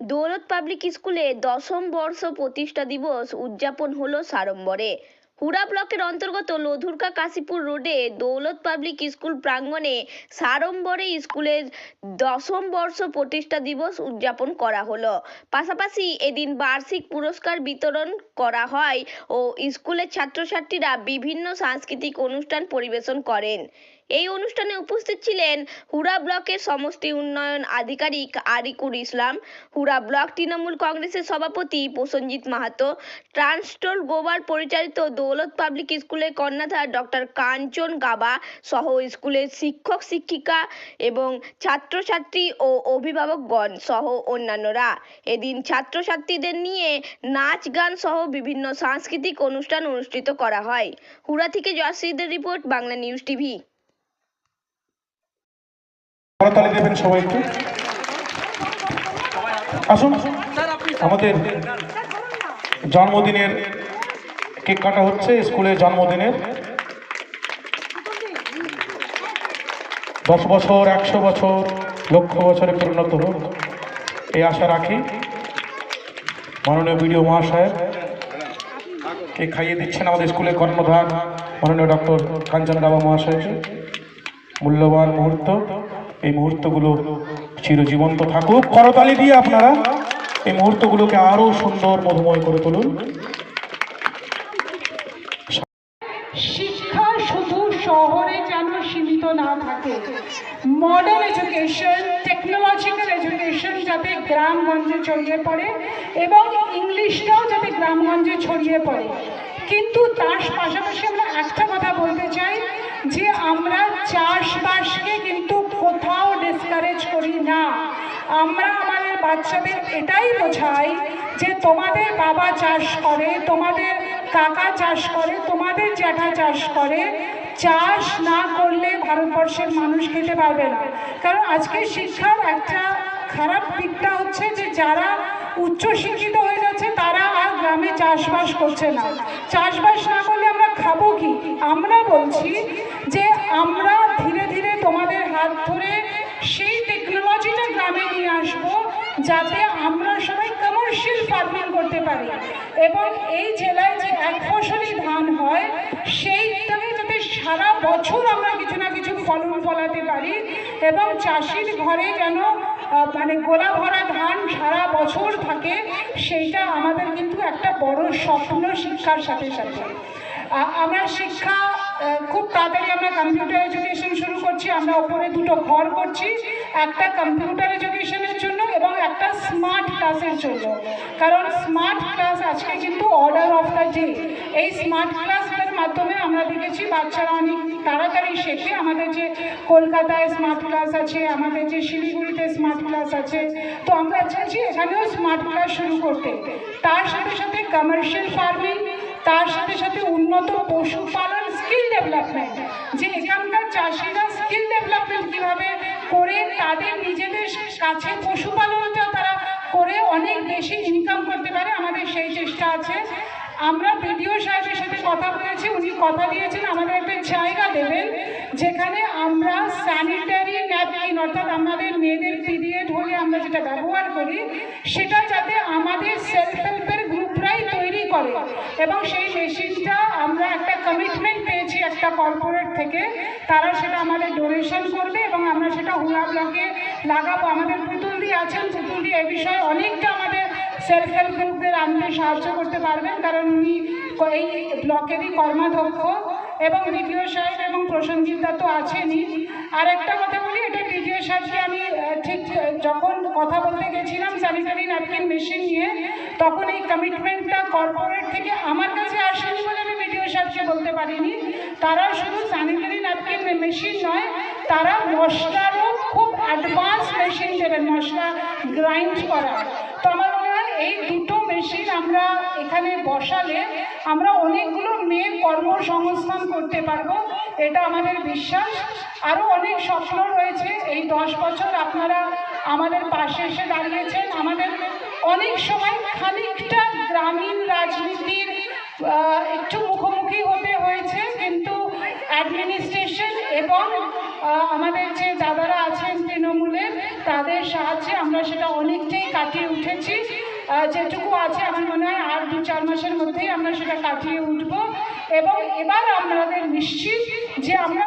দৌলত public স্কুলে দশম বর্ষ প্রতিষ্ঠা দিবস উদযাপন হলো সাড়ম্বরে। হুড়া ব্লকের অন্তর্গত লধুরকা কাশীপুর রোডে দৌলত পাবলিক স্কুল প্রাঙ্গণে সাড়ম্বরে স্কুলের দশম বর্ষ প্রতিষ্ঠা দিবস উদযাপন করা হলো। পাশাপাশি এদিন বার্ষিক পুরস্কার বিতরণ করা হয় ও স্কুলের ছাত্রছাত্রীরা বিভিন্ন সাংস্কৃতিক অনুষ্ঠান পরিবেশন করেন। এই অনুষ্ঠানে উপস্থিত ছিলেন হুড়া ব্লকের সমষ্টি উন্নয়ন আধিকারিক আরিকুর ইসলাম, হুড়া ব্লক তৃণমূল কংগ্রেসের সভাপতি প্রসঞ্জিৎ মাহাতো, ট্রান্সটোল গোবার পরিচালিত দৌলত পাবলিক স্কুলের কর্ণধার ডক্টর কাঞ্চন গাবা সহ স্কুলের শিক্ষক, শিক্ষিকা এবং ছাত্রছাত্রী ও অভিভাবকগণ সহ অন্যান্যরা। এদিন ছাত্রছাত্রীদের নিয়ে নাচ, গান সহ বিভিন্ন সাংস্কৃতিক অনুষ্ঠান অনুষ্ঠিত করা হয়। হুরা থেকে জয়শ্রীদের রিপোর্ট, বাংলা নিউজ টিভি। করতালি দেবেন সবাই একটু আসুন, আমাদের জন্মদিনের কেক কাটা হচ্ছে, স্কুলের জন্মদিনের। দশ বছর, একশো বছর, লক্ষ বছরে পরিণত হোক, এই আশা রাখি। মাননীয় বিডিও মহাশয়, কেক খাইয়ে দিচ্ছেন আমাদের স্কুলের কর্মধার মাননীয় ডক্টর কাঞ্চন রাবা মহাশয়কে। মূল্যবান মুহূর্ত। এই মুহূর্তগুলো চিরজীবন্ত থাকুক। করতালি দিয়ে আপনারা এই মুহূর্তগুলোকে আরও সুন্দর, মধুময় করে তুলুন। টেকনোলজিক্যাল যাতে গ্রামগঞ্জে ছড়িয়ে পড়ে এবং ইংলিশটাও যাতে গ্রামগঞ্জে ছড়িয়ে পড়ে। কিন্তু তার পাশাপাশি আমরা একটা কথা বলতে চাই যে আমরা চাষবাসকে কিন্তু কোথাও ডিসকারেজ করি না আমরা আমাদের বাচ্চাদের এটাই বোঝাই যে তোমাদের বাবা চাষ করে, তোমাদের কাকা চাষ করে, তোমাদের জ্যাঠা চাষ করে, চাষ না করলে ভারতবর্ষের মানুষ খেতে পারবে না। কারণ আজকে শিক্ষার একটা খারাপ দিকটা হচ্ছে যে যারা উচ্চশিক্ষিত হয়ে যাচ্ছে, তারা আর গ্রামে চাষবাস করছে না। চাষবাস না করলে আমরা খাব কি? আমরা বলছি যে আমরা ধীরে ধীরে তোমাদের হাত ধরে সেই টেকনোলজিটা গ্রামে নিয়ে আসব যাতে আমরা সবাই কমার্শিয়াল ফার্মিং করতে পারি। এবং এই জেলায় যে এক ফসলি ধান হয়, সেইটাকে যাতে সারা বছর আমরা কিছু না কিছু ফলন ফলাতে পারি এবং চাষির ঘরে যেন মানে গোলা ভরা ধান সারা বছর থাকে, সেইটা আমাদের কিন্তু একটা বড় স্বপ্ন শিক্ষার সাথে সাথে। আমরা শিক্ষা খুব তাড়াতাড়ি আমরা কম্পিউটার এডুকেশন করছি, আমরা ওপরে দুটো ঘর করছি, একটা কম্পিউটার এডুকেশনের জন্য এবং একটা স্মার্ট ক্লাসের জন্য। কারণ স্মার্ট ক্লাস আজকে কিন্তু অর্ডার অফ দ্য ডে এই স্মার্ট ক্লাসের মাধ্যমে আমরা দেখেছি বাচ্চারা অনেক তাড়াতাড়ি শেখে। আমাদের যে কলকাতায় স্মার্ট ক্লাস আছে, আমাদের যে শিলিগুড়িতে স্মার্ট ক্লাস আছে, তো আমরা চাইছি এখানেও স্মার্ট ক্লাস শুরু করতে। তার সাথে সাথে কমার্শিয়াল ফার্মিং তার সাথে সাথে উন্নত পশুপালন স্কিল ডেভেলপমেন্ট যে এখানকার চাষিরা কীভাবে করে তাদের নিজেদের কাছে পশুপালনটা তারা করে অনেক বেশি ইনকাম করতে পারে, আমাদের সেই চেষ্টা আছে। আমরা বিডিও সাহেবের সাথে কথা বলেছি, উনি কথা দিয়েছেন, আমাদের একটা জায়গা দেবেন, যেখানে আমরা স্যানিটারি ন্যাপকিন অর্থাৎ আমাদের মেয়েদের পিরিয়ড হলে আমরা যেটা ব্যবহার করি, সেটা যাতে আমাদের সেলফ হেল্পের গ্রুপরাই তৈরি করে। এবং সেই মেশিনটা আমরা একটা কমিটমেন্ট একটা কর্পোরেট থেকে তারা সেটা আমাদের ডোনেশন করবে এবং আমরা সেটা হুড়া ব্লকে লাগাবো। আমাদের পুতুলদি আছেন পুতুলদি এ বিষয়ে অনেকটা আমাদের সেলফ হেল্প গ্রুপদের আনতে সাহায্য করতে পারবেন, কারণ উনি এই ব্লকেরই কর্মাধ্যক্ষ এবং বিডিও সাহেব এবং প্রসঞ্জিত দা তো আছেনই। আর একটা কথা বলি, এটা বিডিও সাহেবকে আমি ঠিক, যখন কথা বলতে গেছিলাম স্যানিটারি ন্যাপকিন মেশিন নিয়ে, তখন এই কমিটমেন্টটা কর্পোরেট থেকে আমার কাছে আসেনি বলে আমি বিডিও সাহেবকে বলতে পারিনি। তারা শুধু স্যানিটারি ন্যাপকিন মেশিন নয়, তারা মশলারও খুব অ্যাডভান্স মেশিন দেবেন মশলা গ্রাইন্ড করা। তো আমার মনে হয় এই দুটো মেশিন আমরা এখানে বসালে আমরা অনেকগুলো মেয়ের কর্মসংস্থান করতে পারব, এটা আমাদের বিশ্বাস। আরও অনেক স্বপ্ন রয়েছে, এই দশ বছর আপনারা আমাদের পাশে এসে দাঁড়িয়েছেন। আমাদের অনেক সময় খানিকটা গ্রামীণ রাজনীতির একটু অ্যাডমিনিস্ট্রেশন এবং আমাদের যে দাদারা আছেন তৃণমূলের, তাদের সাহায্যে আমরা সেটা অনেকটাই কাটিয়ে উঠেছি। যেটুকু আছে আমার মনে হয় আর দু চার মাসের মধ্যেই আমরা সেটা কাটিয়ে উঠব। এবং এবার আমাদের নিশ্চিত যে আমরা